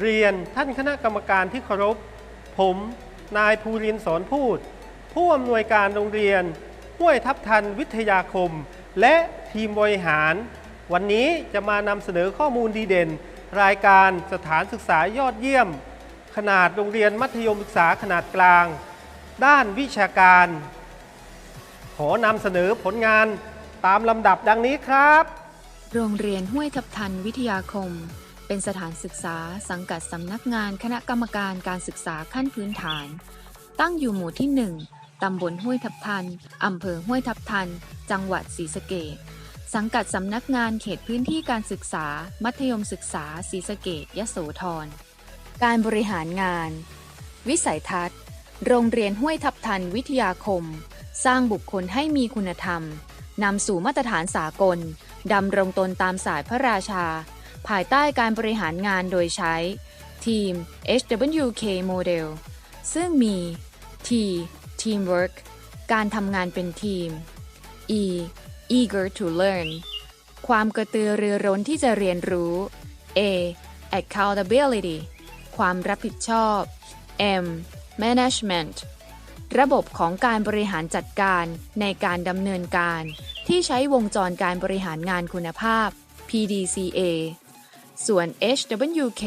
เรียนท่านคณะกรรมการที่เคารพ ผมนายภูรินสอนพูด ผู้อำนวยการโรงเรียนห้วยทับทันวิทยาคม และทีมบริหาร วันนี้จะมานำเสนอข้อมูลดีเด่น รายการสถานศึกษายอดเยี่ยม ขนาดโรงเรียนมัธยมศึกษาขนาดกลาง ด้านวิชาการ ขอนำเสนอผลงานตามลำดับดังนี้ครับ โรงเรียนห้วยทับทันวิทยาคม เป็นสถานศึกษาสังกัดสำนักงานคณะกรรมการการศึกษาขั้นพื้นฐาน ตั้งอยู่หมู่ที่ 1 ตำบลห้วยทับทัน อำเภอห้วยทับทัน จังหวัดศรีสะเกษสังกัดสำนักงานเขตพื้นที่การศึกษา มัธยมศึกษาศรีสะเกษยโสธร การบริหารงาน วิสัยทัศน์ โรงเรียนห้วยทับทันวิทยาคม สร้างบุคคลให้มีคุณธรรมนำสู่มาตรฐานสากลดำรงตนตามสายพระราชา ภายใต้การบริหารงานโดยใช้ ทีม HWK Model ซึ่งมี T Teamwork การทำงานเป็นทีม E Eager to learn ความกระตือรือร้นที่จะเรียนรู้ A Accountability ความรับผิดชอบ M Management ระบบของการบริหารจัดการในการดำเนินการ ที่ใช้วงจรการบริหารงานคุณภาพ PDCA ส่วน HWK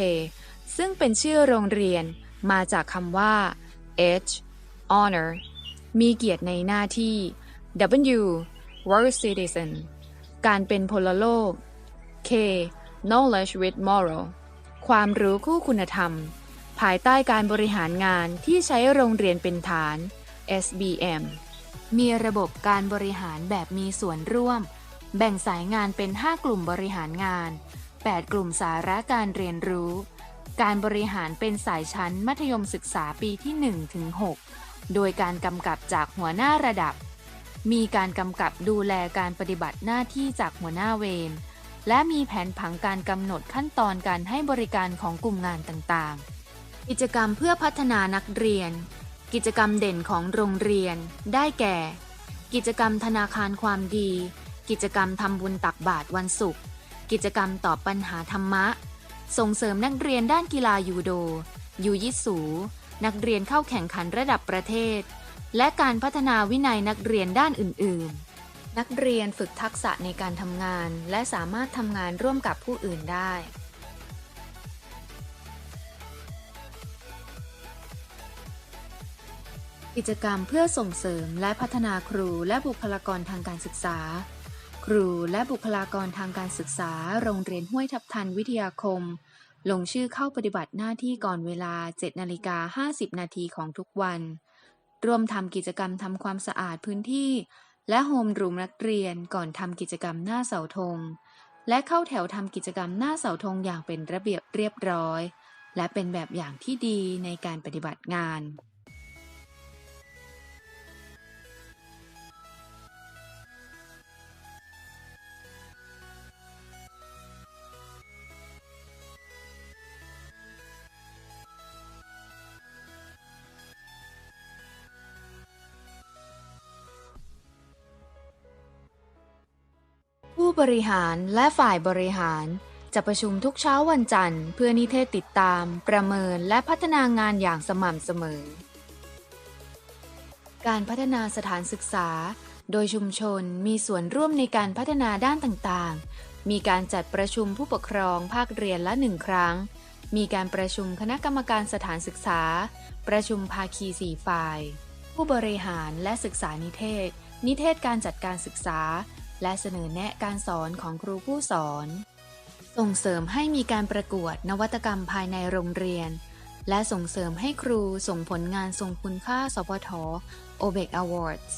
ซึ่งเป็นชื่อโรงเรียนมาจากคำว่า H Honor มีเกียรติในหน้าที่ W World Citizen การเป็นพลโลก K Knowledge with Moral ความรู้คู่คุณธรรม ภายใต้การบริหารงานที่ใช้โรงเรียนเป็นฐาน SBM มีระบบการบริหารแบบมีส่วนร่วม แบ่งสายงานเป็น 5 กลุ่มบริหารงาน 8 กลุ่มสาระการเรียนรู้ การบริหารเป็นสายชั้นมัธยมศึกษาปีที่1ถึง6โดยการกำกับจากหัวหน้าระดับ มีการกำกับดูแลการปฏิบัติหน้าที่จากหัวหน้าเวร และมีแผนผังการกำหนดขั้นตอนการให้บริการของกลุ่มงานต่างๆ กิจกรรมเพื่อพัฒนานักเรียน กิจกรรมเด่นของโรงเรียน ได้แก่ กิจกรรมธนาคารความดี กิจกรรมทำบุญตักบาตรวันศุกร์ กิจกรรมตอบปัญหาธรรมะ ส่งเสริมนักเรียนด้านกีฬายูโด ยูยิสู นักเรียนเข้าแข่งขันระดับประเทศ และการพัฒนาวินัยนักเรียนด้านอื่น ๆ นักเรียนฝึกทักษะในการทำงาน และสามารถทำงานร่วมกับผู้อื่นได้กิจกรรมเพื่อส่งเสริมและพัฒนาครูและบุคลากรทางการศึกษา ครูและบุคลากรทางการศึกษาโรงเรียนห้วยทับทันวิทยาคม ลงชื่อเข้าปฏิบัติหน้าที่ก่อนเวลา 7นาฬิกา50 นาทีของทุกวัน ร่วมทำกิจกรรมทำความสะอาดพื้นที่ และโฮมรูมนักเรียนก่อนทำกิจกรรมหน้าเสาธง และเข้าแถวทำกิจกรรมหน้าเสาธงอย่างเป็นระเบียบเรียบร้อย และเป็นแบบอย่างที่ดีในการปฏิบัติงาน บริหารและฝ่ายบริหาร จะประชุมทุกเช้าวันจันทร์ เพื่อนิเทศติดตาม ประเมินและพัฒนางานอย่างสม่ำเสมอ การพัฒนาสถานศึกษา โดยชุมชนมีส่วนร่วมในการพัฒนาด้านต่างๆ มีการจัดประชุมผู้ปกครองภาคเรียนละหนึ่งครั้ง มีการประชุมคณะกรรมการสถานศึกษา ประชุมภาคีสี่ฝ่าย ผู้บริหารและศึกษานิเทศ นิเทศการจัดการศึกษา และเสนอแนะการสอนของครูผู้สอน ส่งเสริมให้มีการประกวดนวัตกรรมภายในโรงเรียน และส่งเสริมให้ครูส่งผลงานทรงคุณค่า สพท OBEC Awards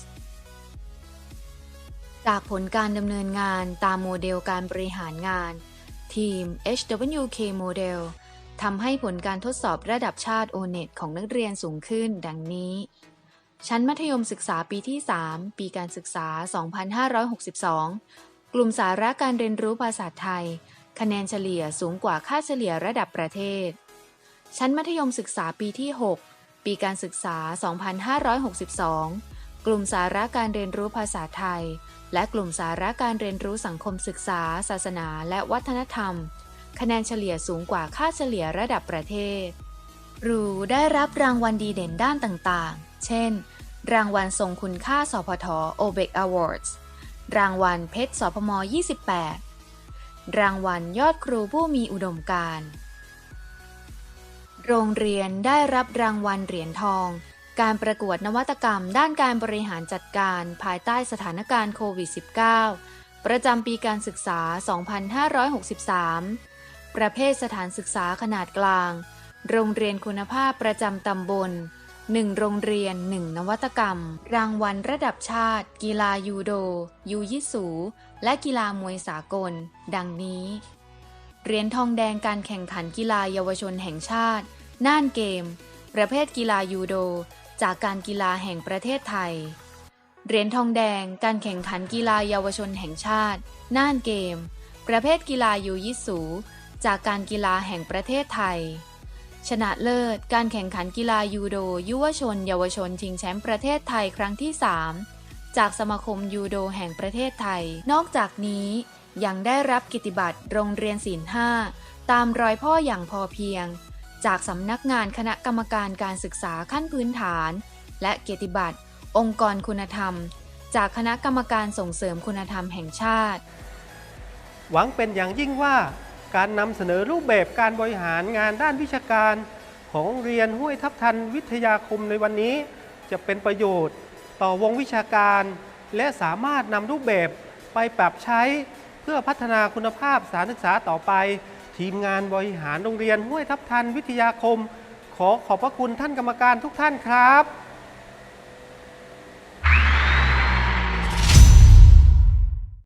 จากผลการดำเนินงานตามโมเดลการบริหารงาน ทีม HWK Model ทำให้ผลการทดสอบระดับชาติ O-NET ของนักเรียนสูงขึ้นดังนี้ ชั้นมัธยมศึกษาปีที่ 3 ปีการศึกษา 2562 กลุ่มสาระการเรียนรู้ภาษาไทย คะแนนเฉลี่ยสูงกว่าค่าเฉลี่ยระดับประเทศ ชั้นมัธยมศึกษาปีที่ 6 ปีการศึกษา 2562 กลุ่มสาระการเรียนรู้ภาษาไทย และกลุ่มสาระการเรียนรู้สังคมศึกษา ศาสนา และวัฒนธรรม คะแนนเฉลี่ยสูงกว่าค่าเฉลี่ยระดับประเทศ รูได้รับรางวัลดีเด่นด้านต่างๆ เช่น รางวัลทรงคุณค่าสพท OBEC Awards รางวัลเพชรสพม 28 รางวัลยอดครูผู้มีอุดมการณ์โรงเรียนได้รับรางวัลเหรียญทอง การประกวดนวัตกรรมด้านการบริหารจัดการภายใต้สถานการณ์โควิด -19 ประจำปีการศึกษา 2563 ประเภทสถานศึกษาขนาดกลาง โรงเรียนคุณภาพประจำตำบล 1 โรงเรียน 1 นวัตกรรม รางวัลระดับชาติ กีฬายูโด ยูยิสู และกีฬามวยสากล ดังนี้ เหรียญทองแดงการแข่งขันกีฬาเยาวชนแห่งชาติ น่านเกม ประเภทกีฬายูโด จากการกีฬาแห่งประเทศไทย เหรียญทองแดงการแข่งขันกีฬาเยาวชนแห่งชาติ น่านเกม ประเภทกีฬายูยิสู จากการกีฬาแห่งประเทศไทย ชนะเลิศ การแข่งขันกีฬายูโด ยุวชน เยาวชนชิงแชมป์ประเทศไทยครั้งที่ 3 จากสมาคมยูโดแห่งประเทศไทย นอกจากนี้ยังได้รับกิตติบัตรโรงเรียนศิลป์5ตามรอยพ่ออย่างพอเพียง จากสำนักงานคณะกรรมการการศึกษาขั้นพื้นฐาน และเกียรติบัตร องค์กรคุณธรรม จากคณะกรรมการส่งเสริมคุณธรรมแห่งชาติ หวังเป็นอย่างยิ่งว่า การนำเสนอรูปแบบการบริหารงานด้านวิชาการ ของโรงเรียนห้วยทับทันวิทยาคมในวันนี้ จะเป็นประโยชน์ต่อวงวิชาการ และสามารถนำรูปแบบไปปรับใช้เพื่อพัฒนาคุณภาพสถารศึกษาต่อไป ทีมงานบริหารโรงเรียนห้วยทับทันวิทยาคม ขอขอบพระคุณท่านกรรมการทุกท่านครับ